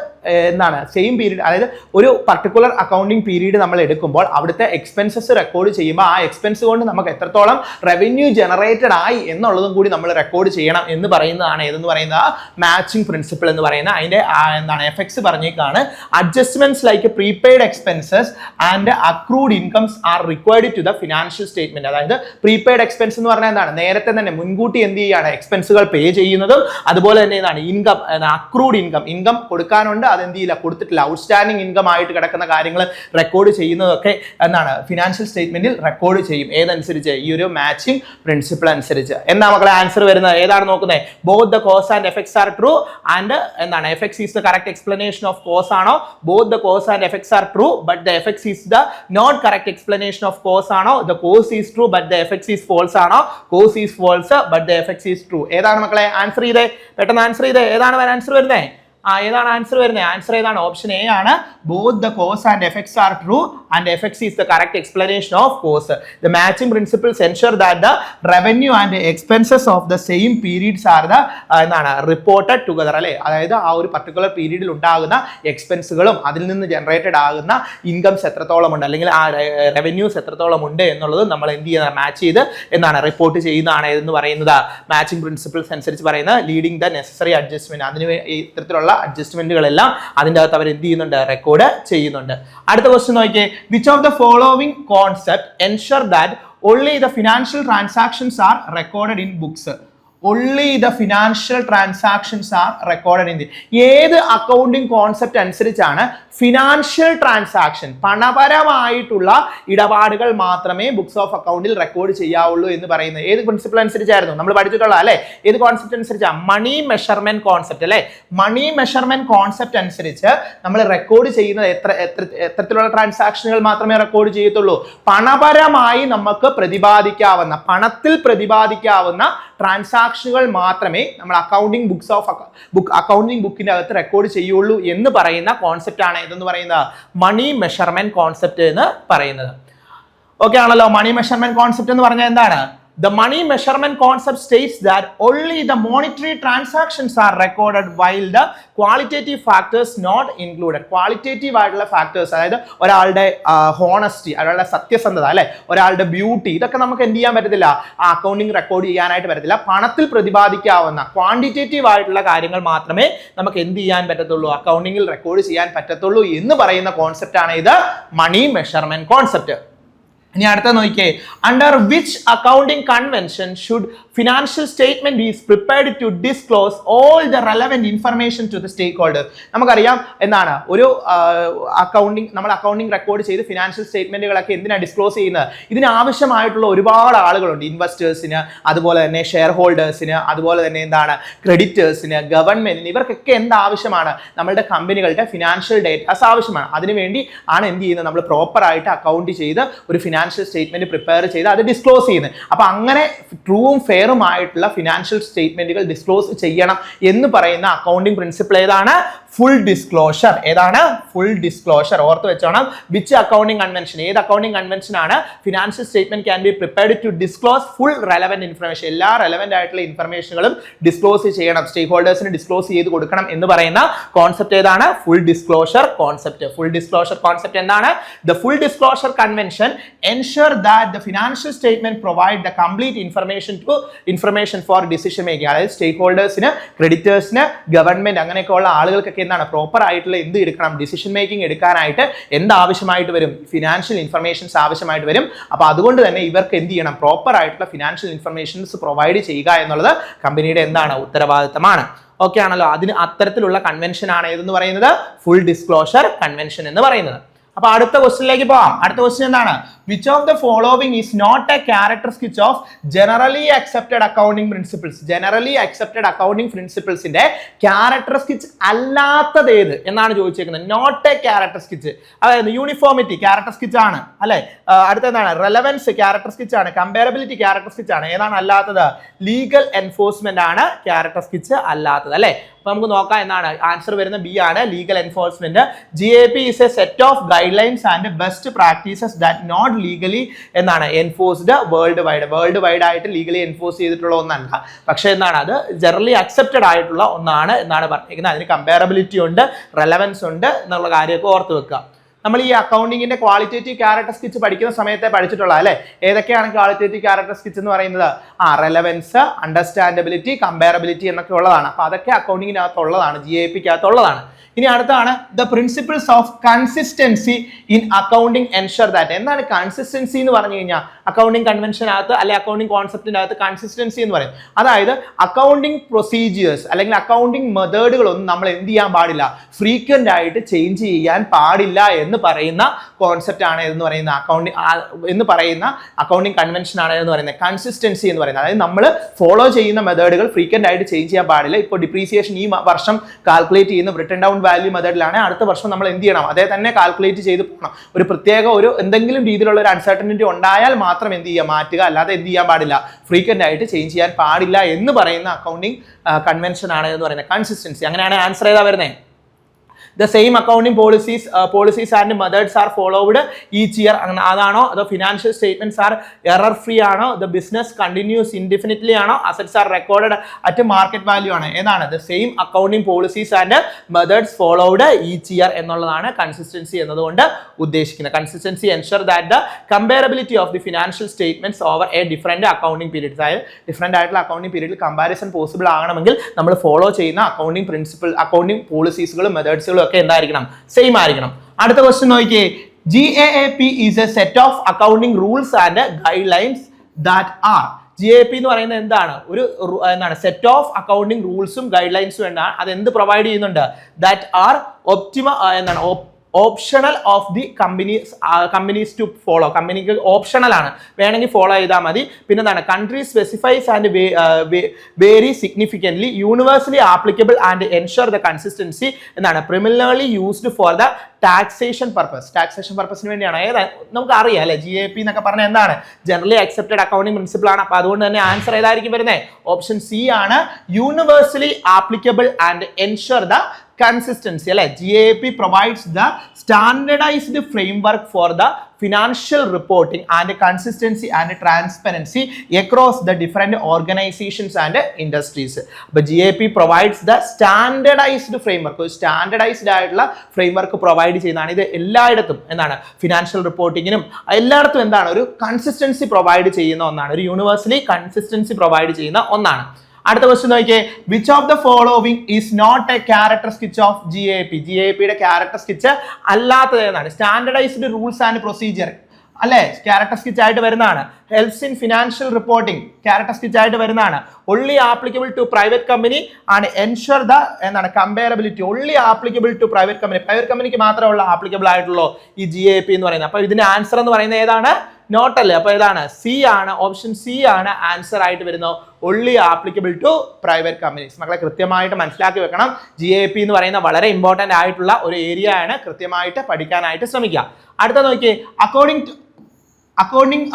എന്താണ് സെയിം പീരീഡ് അതായത് ഒരു particular accounting period നമ്മൾ എടുക്കുമ്പോൾ അവിടുത്തെ എക്സ്പെൻസസ് റെക്കോർഡ് ചെയ്യുമ്പോൾ ആ എക്സ്പെൻസ് കൊണ്ട് നമുക്ക് എത്രത്തോളം റവന്യൂ ജനറേറ്റഡ് ആയി എന്നുള്ളതും കൂടി നമ്മൾ റെക്കോർഡ് ചെയ്യണം എന്ന് പറയുന്നതാണ് ഏതെന്ന് പറയുന്ന മാച്ചിങ് പ്രിൻസിപ്പിൾ എന്ന് പറയുന്ന അതിന്റെ എന്താണ് effects പറഞ്ഞേക്കാണ്. Adjustments like prepaid expenses and accrued incomes are required to the financial statement അതായത് പ്രീപെയ്ഡ് എക്സ്പെൻസ് എന്ന് പറഞ്ഞാൽ എന്താണ്? നേരത്തെ തന്നെ മുൻകൂട്ടി എന്ത് ചെയ്യുകയാണ്? എക്സ്പെൻസുകൾ പേ ചെയ്യുന്നതും അതുപോലെ തന്നെ എന്താണ്? ഇൻകം അക്രൂഡ് ഇൻകം ഇൻകം കൊടുക്കാനുണ്ട് അത് എന്ത് ചെയ്യില്ല? കൊടുത്തിട്ടില്ല. ഔട്ട്സ്റ്റാൻഡിങ് ഇൻകം ആയിട്ട് കിടക്കുന്ന കാര്യങ്ങൾ റെക്കോർഡ് ചെയ്യുന്നതൊക്കെ എന്താണ്? ഫിനാൻഷ്യൽ സ്റ്റേറ്റ്മെന്റിൽ റെക്കോർഡ് ചെയ്യും. ഏതനുസരിച്ച്? ഈ ഒരു മാച്ചിങ് പ്രിൻസിപ്പിൾ അനുസരിച്ച്. എന്താ മക്കളെ ആൻസർ വരുന്നത്? ഏതാണ് നോക്കുന്നത് both the cause and effects are true and എന്താണ്? Effects is the correct explanation of cause ആണോ? Both the cause and effects are true but the effects is the not correct explanation of cause ആണോ? The cause is true but the effects is false ആണോ? Cause is false but the effects is true ഏതാണ് മക്കളെ? Answer ചെയ്തേ. പെട്ടെന്ന് answer ചെയ്തേ. ഏതാണ് answer വരുന്നത് ആ ഏതാണ് ആൻസർ വരുന്നത് ആൻസർ ഏതാണ്? ഓപ്ഷൻ എ ആണ്. Both the cause and effects are true and FX is the correct explanation. Of course. The matching principles ensure that the revenue and expenses of the same periods are the ആ, എന്താണ് reported together അല്ലെ? അതായത് ആ ഒരു particular പീരീഡിൽ ഉണ്ടാകുന്ന എക്സ്പെൻസുകളും അതിൽ നിന്ന് ജനറേറ്റഡ് ആകുന്ന ഇൻകംസ് എത്രത്തോളം ഉണ്ട് അല്ലെങ്കിൽ ആ റവന്യൂസ് എത്രത്തോളം ഉണ്ട് എന്നുള്ളത് നമ്മൾ എന്ത് ചെയ്യുന്ന മാച്ച് ചെയ്ത് എന്താണ് റിപ്പോർട്ട് ചെയ്യുന്നതാണ് എന്ന് പറയുന്നത്. മാച്ചിങ് പ്രിൻസിപ്പിൾസ് അനുസരിച്ച് പറയുന്ന ലീഡിങ് ദ നെസസറി അഡ്ജസ്റ്റ്മെന്റ് അതിന് ഇത്തരത്തിലുള്ള അഡ്ജസ്റ്റ്മെന്റുകളെല്ലാം അതിന്റെ അകത്ത് അവർ എന്ത് ചെയ്യുന്നുണ്ട് റെക്കോർഡ് ചെയ്യുന്നുണ്ട്. അടുത്ത ക്വസ്റ്റ്യൻ നോക്കിയേ. which of the following concept ensure that only the financial transactions are recorded in books? Only the financial transactions are recorded in the ഏത് അക്കൗണ്ടിങ് കോൺസെപ്റ്റ് അനുസരിച്ചാണ് ഫിനാൻഷ്യൽ ട്രാൻസാക്ഷൻ പണപരമായിട്ടുള്ള ഇടപാടുകൾ മാത്രമേ ബുക്സ് ഓഫ് അക്കൗണ്ടിൽ record ചെയ്യാവുള്ളൂ എന്ന് പറയുന്നത്. ഏത് പ്രിൻസിപ്പിൾ അനുസരിച്ചായിരുന്നു? നമ്മൾ പഠിച്ചിട്ടുള്ള അല്ലേ? ഏത് കോൺസെപ്റ്റ് അനുസരിച്ചാണ് മണി മെഷർമെന്റ് കോൺസെപ്റ്റ് അല്ലേ? മണി മെഷർമെന്റ് കോൺസെപ്റ്റ് അനുസരിച്ച് നമ്മൾ റെക്കോർഡ് ചെയ്യുന്നത് എത്ര എത്ര എത്തരത്തിലുള്ള ട്രാൻസാക്ഷനുകൾ മാത്രമേ റെക്കോർഡ് ചെയ്യത്തുള്ളൂ. പണപരമായി നമുക്ക് പ്രതിപാദിക്കാവുന്ന പണത്തിൽ പ്രതിപാദിക്കാവുന്ന ട്രാൻസാക്ഷനുകൾ മാത്രമേ നമ്മൾ accounting books of book accounting ബുക്കിന്റെ അകത്ത് റെക്കോർഡ് ചെയ്യുള്ളൂ എന്ന് പറയുന്ന കോൺസെപ്റ്റ് ആണ് ഇതെന്ന് പറയുന്നത്? മണി മെഷർമെന്റ് കോൺസെപ്റ്റ് എന്ന് പറയുന്നത്. ഓക്കെ ആണല്ലോ മണി മെഷർമെന്റ് കോൺസെപ്റ്റ് എന്ന് പറഞ്ഞാൽ എന്താണ്? The money measurement concept states that only the monetary transactions are recorded while the qualitative factors not included qualitative ആയിട്ടുള്ള ഫാക്ടേഴ്സ് അതായത് ഒരാളുടെ ഹോണസ്റ്റി ഒരാളുടെ സത്യസന്ധത അല്ലെ? ഒരാളുടെ ബ്യൂട്ടി ഇതൊക്കെ നമുക്ക് എന്ത് ചെയ്യാൻ പറ്റത്തില്ല? ആ അക്കൗണ്ടിങ് റെക്കോർഡ് ചെയ്യാനായിട്ട് പറ്റത്തില്ല. പണത്തിൽ പ്രതിപാദിക്കാവുന്ന ക്വാണ്ടിറ്റേറ്റീവ് ആയിട്ടുള്ള കാര്യങ്ങൾ മാത്രമേ നമുക്ക് എന്ത് ചെയ്യാൻ പറ്റത്തുള്ളൂ? അക്കൗണ്ടിങ്ങിൽ റെക്കോർഡ് ചെയ്യാൻ പറ്റത്തുള്ളൂ എന്ന് പറയുന്ന കോൺസെപ്റ്റ് ആണ് ഇത്. മണി മെഷർമെന്റ് കോൺസെപ്റ്റ് ഇനി അടുത്ത നോക്കിയേ. Under which accounting convention should financial statement is prepared to disclose all the relevant information to the stakeholder നമുക്കറിയാം എന്താണ്? ഒരു അക്കൗണ്ടിങ് നമ്മൾ അക്കൗണ്ടിങ് റെക്കോർഡ് ചെയ്ത് ഫിനാൻഷ്യൽ സ്റ്റേറ്റ്മെന്റുകളൊക്കെ എന്തിനാണ് ഡിസ്ക്ലോസ് ചെയ്യുന്നത്? ഇതിനാവശ്യമായിട്ടുള്ള ഒരുപാട് ആളുകളുണ്ട്. ഇൻവെസ്റ്റേഴ്സിന് അതുപോലെ തന്നെ ഷെയർ ഹോൾഡേഴ്സിന് അതുപോലെ തന്നെ എന്താണ്? ക്രെഡിറ്റേഴ്സിന് ഗവൺമെന്റിന് ഇവർക്കൊക്കെ എന്താവശ്യമാണ്? നമ്മളുടെ കമ്പനികളുടെ ഫിനാൻഷ്യൽ ഡേറ്റാസ് ആവശ്യമാണ്. അതിനുവേണ്ടി ആണ് എന്ത് ചെയ്യുന്നത്? നമ്മൾ പ്രോപ്പറായിട്ട് അക്കൗണ്ട് ചെയ്ത് ഒരു ഫിനാൻഷ്യൽ സ്റ്റേറ്റ്മെന്റ് പ്രിപ്പയർ ചെയ്ത് അത് ഡിസ്ക്ലോസ് ചെയ്യുന്നത് അപ്പൊ അങ്ങനെ ട്രൂവും ഫെയറും ആയിട്ടുള്ള ഫിനാൻഷ്യൽ സ്റ്റേറ്റ്മെന്റുകൾ ഡിസ്ക്ലോസ് ചെയ്യണം എന്ന് പറയുന്ന അക്കൗണ്ടിംഗ് പ്രിൻസിപ്പിൾ ഏതാണ്? ഫുൾ ഡിസ്ക്ലോഷർ ഏതാണ്? ഫുൾ ഡിസ്ക്ലോഷർ ഓർത്ത് വെച്ചോണം. വിച്ച് അക്കൗണ്ടിംഗ് കൺവെൻഷൻ ഏത് അക്കൗണ്ടിംഗ് കൺവെൻഷൻ ആണ്? Financial statement can be prepared to disclose full relevant information എല്ലാ റെലവെന്റ് ആയിട്ടുള്ള ഇൻഫർമേഷനുകളും ഡിസ്ക്ലോസ് ചെയ്യണം. സ്റ്റേക്ക് ഹോൾഡേഴ്സിന് ഡിസ്ക്ലോസ് ചെയ്ത് കൊടുക്കണം എന്ന് പറയുന്ന കോൺസെപ്റ്റ് ഏതാണ്? Full disclosure concept full disclosure concept എന്താണ്? The full disclosure convention ensure that the financial statement provide the complete information to information for decision making അതായത് സ്റ്റേക്ക് ഹോൾഡേഴ്സിന് ക്രെഡിറ്റേഴ്സിന് ഗവൺമെന്റ് അങ്ങനെയൊക്കെ ഉള്ള ആളുകൾക്കൊക്കെ എന്താണ് പ്രോപ്പർ ആയിട്ടുള്ള എന്ത് എടുക്കണം ഡിസിഷൻ മേക്കിംഗ് എടുക്കാനായിട്ട് എന്ത് ആവശ്യമായിട്ട് വരും ഫിനാൻഷ്യൽ ഇൻഫർമേഷൻസ് ആവശ്യമായിട്ട് വരും. അപ്പോൾ അതുകൊണ്ട് തന്നെ ഇവർക്ക് എന്ത് ചെയ്യണം പ്രോപ്പർ ആയിട്ടുള്ള ഫിനാൻഷ്യൽ ഇൻഫർമേഷൻസ് പ്രൊവൈഡ് ചെയ്യുക എന്നുള്ളത് കമ്പനിയുടെ എന്താണ് ഉത്തരവാദിത്തമാണ്. ഓക്കെ ആണല്ലോ. അതിന് അത്തരത്തിലുള്ള കൺവെൻഷൻ ആണ് ഏതെന്ന് പറയുന്നത്? ഫുൾ ഡിസ്ക്ലോഷർ കൺവെൻഷൻ എന്ന് പറയുന്നത്. അപ്പൊ അടുത്ത ക്വസ്റ്റിനിലേക്ക് പോവാം. അടുത്ത ക്വസ്റ്റ്യൻ എന്താണ്? Which of the following is not a characteristic of generally accepted accounting principles generally accepted accounting പ്രിൻസിപ്പിൾസിന്റെ characteristic അല്ലാത്തത് ഏത്? എന്നാണ് ചോദിച്ചേക്കുന്നത്. നോട്ട് എ ക്യാരക്ടർ സ്കിച്ച് അതായത് യൂണിഫോമിറ്റി ക്യാരക്ടർ സ്കിച്ച് ആണ്. അല്ലെ? അടുത്ത എന്താണ്? റെലവൻസ് സ്കിച്ച് ആണ്. കമ്പാരബിലിറ്റി ക്യാരക്ടർ സ്കിച്ച് ആണ്. ഏതാണ് അല്ലാത്തത്? ലീഗൽ എൻഫോഴ്സ്മെന്റ് ആണ് ക്യാരക്ടർ സ്കിച്ച് അല്ലാത്തത്. അല്ലെ? അപ്പൊ നമുക്ക് നോക്കാം എന്നാണ് ആൻസർ വരുന്ന ബി ആണ്. Legal enforcement G A P is a set of guidelines and best practices that not legally എന്താണ് enforced worldwide worldwide ആയിട്ട് ലീഗലി എൻഫോഴ്സ് ചെയ്തിട്ടുള്ള ഒന്നല്ല. പക്ഷേ എന്താണ്? അത് ജനറലി അക്സെപ്റ്റഡ് ആയിട്ടുള്ള ഒന്നാണ് എന്നാണ് പറഞ്ഞിരിക്കുന്നത്. അതിന് കമ്പാരബിലിറ്റി ഉണ്ട് റെലവൻസ് ഉണ്ട് എന്നുള്ള കാര്യമൊക്കെ ഓർത്ത് വെക്കുക. നമ്മൾ ഈ അക്കൗണ്ടിങ്ങിന്റെ ക്വാളിറ്റേറ്റീവ് ക്യാരക്ടർ സ്കിച്ച് പഠിക്കുന്ന സമയത്തെ പഠിച്ചിട്ടുള്ള അല്ലെ? ഏതൊക്കെയാണ് ക്വാളിറ്റേറ്റീവ് ക്യാരക്ടർ സ്കിച്ച് എന്ന് പറയുന്നത്? ആ റെലവൻസ് അണ്ടർസ്റ്റാൻഡബിലിറ്റി കമ്പയറബിലിറ്റി എന്നൊക്കെ ഉള്ളതാണ്. അപ്പൊ അതൊക്കെ അക്കൗണ്ടിങ്ങിനകത്തുള്ളതാണ് ജി എ പിക്കകത്തുള്ളതാണ് ഇനി അടുത്താണ് the principles of consistency in accounting ensure that എന്താണ് കൺസിസ്റ്റൻസി എന്ന് പറഞ്ഞു കഴിഞ്ഞാൽ അക്കൗണ്ടിങ് കൺവെൻഷനകത്ത് അല്ലെങ്കിൽ അക്കൗണ്ടിങ് കോൺസെപ്റ്റിനകത്ത് കൺസിസ്റ്റൻസി എന്ന് പറയും. അതായത് അക്കൗണ്ടിങ് പ്രൊസീജിയേഴ്സ് അല്ലെങ്കിൽ അക്കൗണ്ടിങ് മെത്തേഡുകളൊന്നും നമ്മൾ എന്ത് ചെയ്യാൻ പാടില്ല. ഫ്രീക്വന്റ് ആയിട്ട് ചേഞ്ച് ചെയ്യാൻ പാടില്ല എന്ന് പറയുന്ന കോൺസെപ്റ്റ് ആണ് എന്ന് പറയുന്ന അക്കൗണ്ടിങ് എന്ന് പറയുന്ന അക്കൗണ്ടിങ് കൺവെൻഷൻ ആണ് എന്ന് പറയുന്നത് കൺസിസ്റ്റൻസി എന്ന് പറയുന്നത്. അതായത് നമ്മൾ ഫോളോ ചെയ്യുന്ന മെത്തേഡുകൾ ഫ്രീക്വന്റ് ആയിട്ട് ചേഞ്ച് ചെയ്യാൻ പാടില്ല. ഇപ്പോൾ ഡിപ്രീസിയേഷൻ ഈ വർഷം കാൽക്കുലേറ്റ് ചെയ്യുന്ന റിട്ടേൺ ഡൗൺ വാല്യൂ മെത്തേഡിലാണ് അടുത്ത വർഷം നമ്മൾ എന്ത് ചെയ്യണം? അതേ തന്നെ കാൽക്കുലേറ്റ് ചെയ്ത് പോകണം. ഒരു പ്രത്യേക ഒരു എന്തെങ്കിലും രീതിയിലുള്ള ഒരു അൺസർട്ടനിറ്റി ഉണ്ടായാൽ മാത്രം എന്ത് ചെയ്യുക മാറ്റുക അല്ലാതെ എന്ത് ചെയ്യാൻ പാടില്ല. ഫ്രീക്വന്റ് ആയിട്ട് ചേഞ്ച് ചെയ്യാൻ പാടില്ല എന്ന് പറയുന്ന അക്കൗണ്ടിങ് കൺവെൻഷൻ ആണ് എന്ന് പറയുന്നത്. കൺസിസ്റ്റൻസി അങ്ങനെയാണ് ആൻസർ ഏതാ വരുന്നത് the same accounting policies policies and methods are followed each year അതാണോ? അതോ financial statements are error free ആണോ? ദ ബിസിനസ് കണ്ടിന്യൂസ് ഇൻഡിഫിനിറ്റ്ലി ആണോ? Assets are record at market value ആണ്? ഏതാണ്? The same accounting policies and methods followed each year എന്നുള്ളതാണ് consistency എന്നതുകൊണ്ട് ഉദ്ദേശിക്കുന്നത്. Consistency ensure that the comparability of the financial statements over a different accounting periods അതായത് different ആയിട്ടുള്ള accounting പീരീഡിൽ comparison possible ആകണമെങ്കിൽ നമ്മൾ ഫോളോ ചെയ്യുന്ന അക്കൗണ്ടിങ് പ്രിൻസിപ്പിൾ അക്കൗണ്ടിങ് പോളിസീസുകളും മെത്തേഡ്സുകളും ഒക്കെ എന്തായിരിക്കണം? സെയിം ആയിരിക്കണം. അടുത്ത ക്വസ്റ്റ്യൻ നോക്കിയേ. G A A P is a set of accounting rules and guidelines that are G A P എന്ന് പറയുന്നത് എന്താണ്? ഒരു എന്താണ്? സെറ്റ് ഓഫ് അക്കൗണ്ടിങ് റൂൾസും ഗൈഡ് ലൈൻസും എന്താണ്? അത് എന്ത് പ്രൊവൈഡ് ചെയ്യുന്നുണ്ട് ദാറ്റ് ആർ ഒപ്റ്റിമ എന്താണ്? Optional of the companies companies to follow കമ്പനിക്ക് ഓപ്ഷണൽ ആണ്. വേണമെങ്കിൽ ഫോളോ ചെയ്താൽ മതി. പിന്നെ എന്താണ്? Country specifies and vary significantly universally applicable and ensure the consistency എന്നാണ് primarily used for the taxation purpose taxation പർപ്പസിന് വേണ്ടിയാണ്. ഏതാ നമുക്ക് അറിയാം അല്ലെ? ജി എ പി എന്നൊക്കെ പറഞ്ഞാൽ എന്താണ്? ജനറലി അക്സെപ്റ്റഡ് അക്കൗണ്ടിംഗ് പ്രിൻസിപ്പിൾ ആണ്. അപ്പൊ അതുകൊണ്ട് തന്നെ ആൻസർ ഏതായിരിക്കും വരുന്നത് ഓപ്ഷൻ സി ആണ് universally applicable and ensure the consistency അല്ലെ? G A P provides the standardized framework for the financial reporting and consistency and transparency across the different organizations and industries അപ്പൊ G A P provides the standardized framework ഒരു standardised ആയിട്ടുള്ള framework provide ചെയ്യുന്നതാണ്. ഇത് എല്ലായിടത്തും എന്താണ്? Financial റിപ്പോർട്ടിങ്ങിനും എല്ലായിടത്തും എന്താണ്? ഒരു കൺസിസ്റ്റൻസി പ്രൊവൈഡ് ചെയ്യുന്ന ഒന്നാണ്. ഒരു യൂണിവേഴ്സലി കൺസിസ്റ്റൻസി പ്രൊവൈഡ് ചെയ്യുന്ന ഒന്നാണ്. അടുത്ത ക്വസ്റ്റ്യൻ നോക്കിയേ. Which of the following is not a characteristic of G A P G A പിയുടെ ക്യാരക്ടർ സ്കിച്ച് അല്ലാത്തത് എന്നാണ് സ്റ്റാൻഡർഡൈസ്ഡ് റൂൾസ് ആൻഡ് പ്രൊസീജിയർ അല്ലെ? ക്യാരക്ടർ സ്കിച്ച് ആയിട്ട് വരുന്നതാണ്. Helps in financial reporting characteristic ആയിട്ട് വരുന്നതാണ്. Only applicable to private company ആണ് ensure the എന്നാണ് comparability only applicable to private company private കമ്പനിക്ക് മാത്രമേ ഉള്ള ആപ്ലിക്കബിൾ ആയിട്ടുള്ളൂ ഈ ജി എ പി എന്ന് പറയുന്നത്. അപ്പൊ ഇതിന്റെ ആൻസർ എന്ന് പറയുന്നത് ഏതാണ്? നോട്ട് അല്ലേ? അപ്പൊ ഏതാണ്? സി ആണ് ഓപ്ഷൻ സി ആണ് ആൻസർ ആയിട്ട് വരുന്നത്. Only applicable to private companies മക്കളെ കൃത്യമായിട്ട് മനസ്സിലാക്കി വെക്കണം. ജി എ പി എന്ന് പറയുന്ന വളരെ ഇമ്പോർട്ടന്റ് ആയിട്ടുള്ള ഒരു ഏരിയ ആണ് കൃത്യമായിട്ട് പഠിക്കാനായിട്ട് ശ്രമിക്കുക. അടുത്ത നോക്കിയേ. According to accounting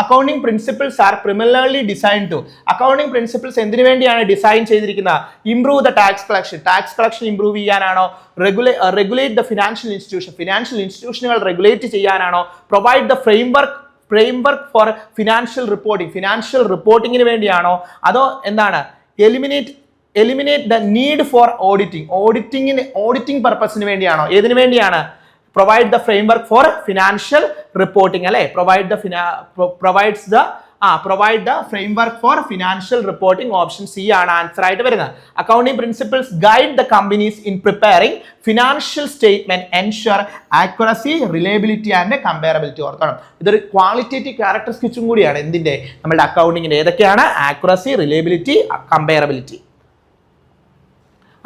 accounting principles are primarily designed to accounting principles എന്തിനു വേണ്ടിയാണ് ഡിസൈൻ ചെയ്തിരിക്കുന്നത്? Improve the tax collection tax collection improve ചെയ്യാനാണോ? റെഗുലേ regulate the financial institution financial ഇൻസ്റ്റിറ്റ്യൂഷനുകൾ regulate ചെയ്യാനാണോ? Provide the framework framework for financial reporting financial റിപ്പോർട്ടിങ്ങിന് വേണ്ടിയാണോ? അതോ എന്താണ്? Eliminate eliminate the need for auditing ഓഡിറ്റിങ്ങിന് auditing പർപ്പസിന് വേണ്ടിയാണോ? ഏതിനു വേണ്ടിയാണ്? Provide the framework for financial reporting അല്ലേ? പ്രൊവൈഡ് ദ ഫിനാ പ്രൊവൈഡ്സ് ദ ആ provide the framework for financial reporting option C ആണ് ആൻസർ ആയിട്ട് വരുന്നത്. Accounting principles guide the companies in preparing financial statement ensure accuracy reliability and comparability ഓർക്കണം. ഇതൊരു qualitative character സ്കിച്ചും കൂടിയാണ്. എന്തിന്റെ നമ്മുടെ അക്കൗണ്ടിങ്ങിന്റെ ഏതൊക്കെയാണ്? ആക്യുറസി റിലയബിലിറ്റി കമ്പയറബിലിറ്റി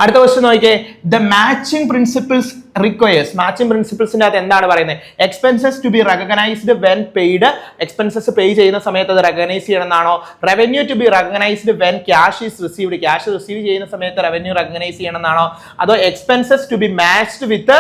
അടുത്ത ക്വസ്റ്റ്യൻ നോക്കിയേ the matching principles requires matching പ്രിൻസിപ്പിൾസിന്റെ അകത്ത് എന്താണ് പറയുന്നത്? Expenses to be recognized when paid expenses pay ചെയ്യുന്ന സമയത്ത് അത് recognise ചെയ്യണമെന്നാണോ? Revenue to be recognized when cash is received cash receive ചെയ്യുന്ന സമയത്ത് റവന്യൂ റെക്കഗ്നൈസ് ചെയ്യണമെന്നാണോ? അതോ expenses to be matched with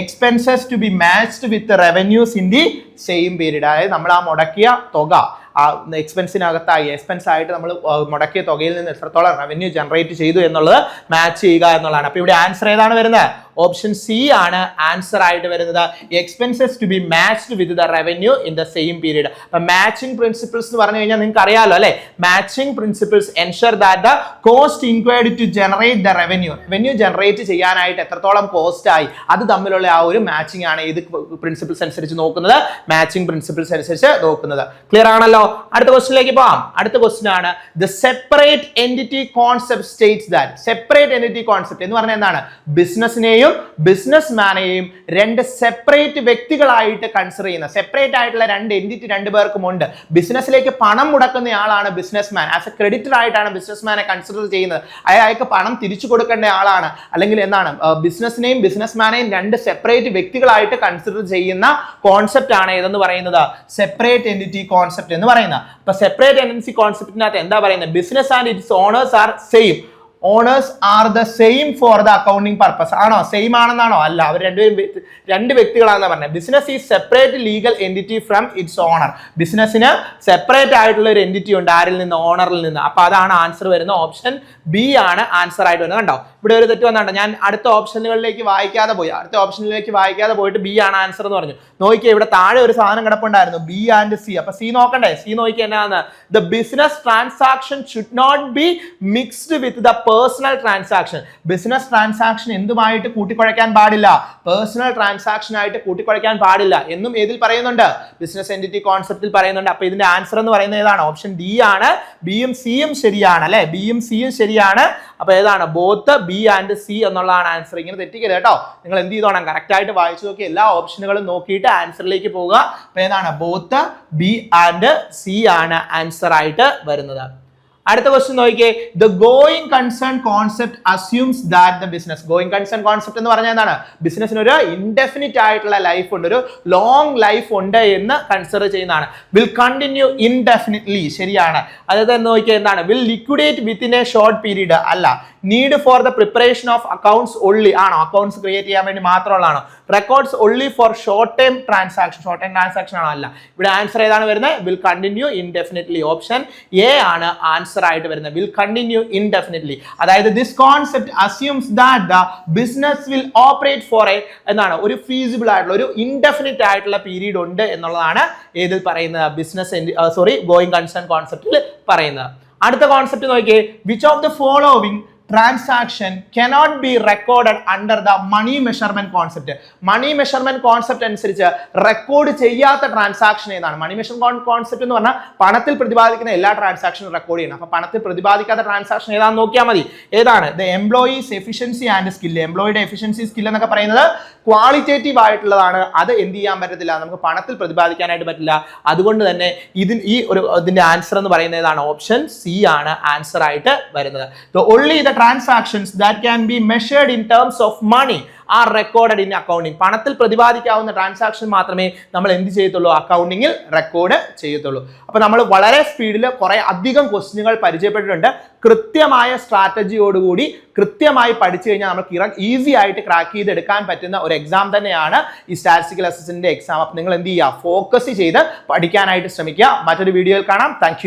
expenses to be matched with revenues in the same period അതായത് നമ്മൾ ആ മുടക്കിയ തുക ആ എക്സ്പെൻസിനകത്തായി എക്സ്പെൻസ് ആയിട്ട് നമ്മൾ മുടക്കിയ തുകയിൽ നിന്ന് എത്രത്തോളം റവന്യൂ ജനറേറ്റ് ചെയ്തു എന്നുള്ളത് മാച്ച് ചെയ്യുക എന്നുള്ളതാണ്. അപ്പൊ ഇവിടെ ആൻസർ ഏതാണ് വരുന്നത്? ഓപ്ഷൻ സി ആണ് ആൻസർ ആയിട്ട് വരുന്നത്. Expenses to be matched with the revenue in the same period അപ്പൊ മാച്ചിങ് പ്രിൻസിപ്പിൾസ് എന്ന് പറഞ്ഞു കഴിഞ്ഞാൽ നിങ്ങൾക്ക് അറിയാലോ അല്ലെ? Matching principles ensure that the cost incurred to generate the revenue revenue generate ചെയ്യാനായിട്ട് എത്രത്തോളം കോസ്റ്റ് ആയി? അത് തമ്മിലുള്ള ആ ഒരു മാച്ചിങ് ആണ് ഏത് പ്രിൻസിപ്പിൾസ് അനുസരിച്ച് നോക്കുന്നത്? മാച്ചിങ് പ്രിൻസിപ്പിൾസ് അനുസരിച്ച് നോക്കുന്നത്. ക്ലിയർ ആണല്ലോ? അടുത്ത ക്വസ്റ്റിലേക്ക് പോവാം. അടുത്ത ക്വസ്റ്റ്യൻ ആണ് the separate entity concept states that separate entity concept എന്ന് പറഞ്ഞാൽ എന്താണ്? ബിസിനസിനെയും ബിസിനസ് മാനെയും രണ്ട് സെപ്പറേറ്റ് വ്യക്തികളായിട്ട് കൺസിഡർ ചെയ്യുന്ന സെപ്പറേറ്റ് ആയിട്ടുള്ള രണ്ട് എന്റിറ്റി രണ്ട് പേർക്കും ഉണ്ട്. ബിസിനസ്സിലേക്ക് പണം മുടക്കുന്ന ആളാണ് business man as a creditor ആയിട്ടാണ് ബിസിനസ് മാനെ കൺസിഡർ ചെയ്യുന്നത്. അയാൾക്ക് പണം തിരിച്ചു കൊടുക്കേണ്ട ആളാണ്. അല്ലെങ്കിൽ എന്താണ് ബിസിനസ്സിനെയും ബിസിനസ് മാനെയും രണ്ട് സെപ്പറേറ്റ് വ്യക്തികളായിട്ട് കൺസിഡർ ചെയ്യുന്ന കോൺസെപ്റ്റ് ആണ് ഏതെന്ന് പറയുന്നത്? സെപ്പറേറ്റ് എന്റിറ്റി കോൺസെപ്റ്റ് എന്ന് പറയുന്നത്. അപ്പൊ സെപ്പറേറ്റ് എന്റിറ്റി കോൺസെപ്റ്റിനകത്ത് എന്താ പറയുന്നത്? Business and its owners are same owners are the same for the accounting purpose ആണോ? സെയിം ആണെന്നാണോ? അല്ല അവർ രണ്ടുപേരും രണ്ട് വ്യക്തികളാണെന്ന് പറഞ്ഞത്. ബിസിനസ് ഈ separate legal entity from its owner ബിസിനസ്സിന് സെപ്പറേറ്റ് ആയിട്ടുള്ള ഒരു എന്റിറ്റി ഉണ്ട്. ആരിൽ നിന്ന്? ഓണറിൽ നിന്ന്. അപ്പൊ അതാണ് ആൻസർ വരുന്ന ഓപ്ഷൻ ബി ആണ് ആൻസർ ആയിട്ട് വരുന്നത്. കണ്ടോ? ഇവിടെ ഒരു തെറ്റ് വന്നുണ്ടോ ഞാൻ അടുത്ത ഓപ്ഷനുകളിലേക്ക് വായിക്കാതെ പോയി. അടുത്ത ഓപ്ഷനിലേക്ക് വായിക്കാതെ പോയിട്ട് ബി ആണ് ആൻസർ എന്ന് പറഞ്ഞു. നോക്കിയേ ഇവിടെ താഴെ ഒരു സാധനം കിടപ്പുണ്ടായിരുന്നു. ബി ആൻഡ് സി അപ്പൊ സി നോക്കണ്ടേ? സി നോക്കിയാണ് the business transaction should not be mixed with the personal transaction business transaction എന്തുമായിട്ട് കൂട്ടിക്കുഴയ്ക്കാൻ പാടില്ല? പേഴ്സണൽ ട്രാൻസാക്ഷൻ ആയിട്ട് കൂട്ടിക്കുഴയ്ക്കാൻ പാടില്ല. എന്നും ഏതിൽ പറയുന്നുണ്ട്? ബിസിനസ് എന്റിറ്റി കോൺസെപ്റ്റിൽ പറയുന്നുണ്ട്. അപ്പോൾ ഇതിന്റെ ആൻസർ എന്ന് പറയുന്നത് ഏതാണ്? ഓപ്ഷൻ ഡി ആണ്. ബിയും സിയും ശരിയാണ് അല്ലെ? ബിയും സിയും ശരിയാണ്. അപ്പോൾ ഏതാണ്? ബോത്ത് ബി ആൻഡ് സി എന്നുള്ളതാണ് ആൻസർ ഇങ്ങനെ തെറ്റിക്കരുത് കേട്ടോ. നിങ്ങൾ എന്ത് ചെയ്തോണം? കറക്റ്റ് ആയിട്ട് വായിച്ചു നോക്കി എല്ലാ ഓപ്ഷനുകളും നോക്കിയിട്ട് ആൻസറിലേക്ക് പോവുക. അപ്പോൾ ഏതാണ്? ബോത്ത് ബി ആൻഡ് സി ആണ് ആൻസർ ആയിട്ട് വരുന്നത്. അടുത്ത ക്വസ്റ്റ്യൻ നോക്കിയേ the going concern concept assumes that the business going concern concept എന്ന് പറഞ്ഞാൽ എന്താണ്? ബിസിനസ്സിന് ഒരു ഇൻഡെഫിനിറ്റ് ആയിട്ടുള്ള ലൈഫ് ഉണ്ട്. ഒരു ലോങ് ലൈഫ് ഉണ്ട് എന്ന് കൺസിഡർ ചെയ്യുന്നതാണ്. വിൽ കണ്ടിന്യൂ ഇൻഡെഫിനിറ്റ്ലി ശരിയാണ്. അതായത് എന്ന് നോക്കിയാൽ എന്താണ്? Will liquidate within a short period അല്ല. Need for the preparation of accounts only ആണോ? അക്കൗണ്ട്സ് ക്രിയേറ്റ് ചെയ്യാൻ വേണ്ടി മാത്രമുള്ളതാണോ? Records only for short time transaction short time transaction ആണോ അല്ല. ഇവിടെ ആൻസർ ഏതാണ് വരുന്നത് will continue indefinitely option A ആണ് ആൻസർ ആയിട്ട് വരുന്നത്. വിൽ കണ്ടിന്യൂ ഇൻഡെഫിനറ്റ്ലി അതായത് this concept assumes that the business will operate for a എന്നാണ്. ഒരു ഫീസിബിൾ ആയിട്ടുള്ള ഒരു ഇൻഡെഫിനിറ്റ് ആയിട്ടുള്ള പീരീഡ് ഉണ്ട് എന്നുള്ളതാണ് ഏതിൽ പറയുന്നത്. ബിസിനസ് സോറി ഗോയിങ് കൺസേൺ കോൺസെപ്റ്റിൽ പറയുന്നത്. അടുത്ത കോൺസെപ്റ്റ് നോക്കിയേ. Which of the following transaction cannot be recorded under the money measurement concept money measurement concept അനുസരിച്ച് റെക്കോർഡ് ചെയ്യാത്ത ട്രാൻസാക്ഷൻ ഏതാണ്? മണി മെഷർമെന്റ് കോൺസെപ്റ്റ് എന്ന് പറഞ്ഞാൽ പണത്തിൽ പ്രതിപാദിക്കുന്ന എല്ലാ ട്രാൻസാക്ഷനും റെക്കോർഡ് ചെയ്യണം. അപ്പൊ പണത്തിൽ പ്രതിപാദിക്കാത്ത ട്രാൻസാക്ഷൻ ഏതാണെന്ന് നോക്കിയാൽ മതി. ഏതാണ്? The employees efficiency and skill എംപ്ലോയിയുടെ efficiency skill എന്നൊക്കെ പറയുന്നത് ക്വാളിറ്റേറ്റീവ് ആയിട്ടുള്ളതാണ്. അത് എന്ത് ചെയ്യാൻ പറ്റത്തില്ല. നമുക്ക് പണത്തിൽ പ്രതിപാദിക്കാനായിട്ട് പറ്റില്ല. അതുകൊണ്ട് തന്നെ ഇതിന് ഈ ഒരു ഇതിന്റെ ആൻസർ എന്ന് പറയുന്നത് ഏതാണ്? ഓപ്ഷൻ സി ആണ് ആൻസർ ആയിട്ട് വരുന്നത്. Only the transactions that can be measured in terms of money are recorded in accounting പണത്തിൽ പ്രതിപാദിക്കാവുന്ന ട്രാൻസാക്ഷൻ മാത്രമേ നമ്മൾ എന്ത് ചെയ്യത്തുള്ളൂ? അക്കൗണ്ടിങ്ങിൽ റെക്കോർഡ് ചെയ്യത്തുള്ളൂ. അപ്പൊ നമ്മൾ വളരെ സ്പീഡിൽ കുറെ അധികം ക്വസ്റ്റ്യനുകൾ പരിചയപ്പെട്ടിട്ടുണ്ട്. കൃത്യമായ സ്ട്രാറ്റജിയോടുകൂടി കൃത്യമായി പഠിച്ചു കഴിഞ്ഞാൽ നമുക്ക് ഈസി ആയിട്ട് ക്രാക്ക് ചെയ്തെടുക്കാൻ പറ്റുന്ന ഒരു എക്സാം തന്നെയാണ് ഈ സ്റ്റാറ്റിസ്റ്റിക്കൽ അസിസ്റ്റന്റിന്റെ എക്സാം അപ്പൊ നിങ്ങൾ എന്ത് ചെയ്യുക? ഫോക്കസ് ചെയ്ത് പഠിക്കാനായിട്ട് ശ്രമിക്കുക. മറ്റൊരു വീഡിയോയിൽ കാണാം. താങ്ക്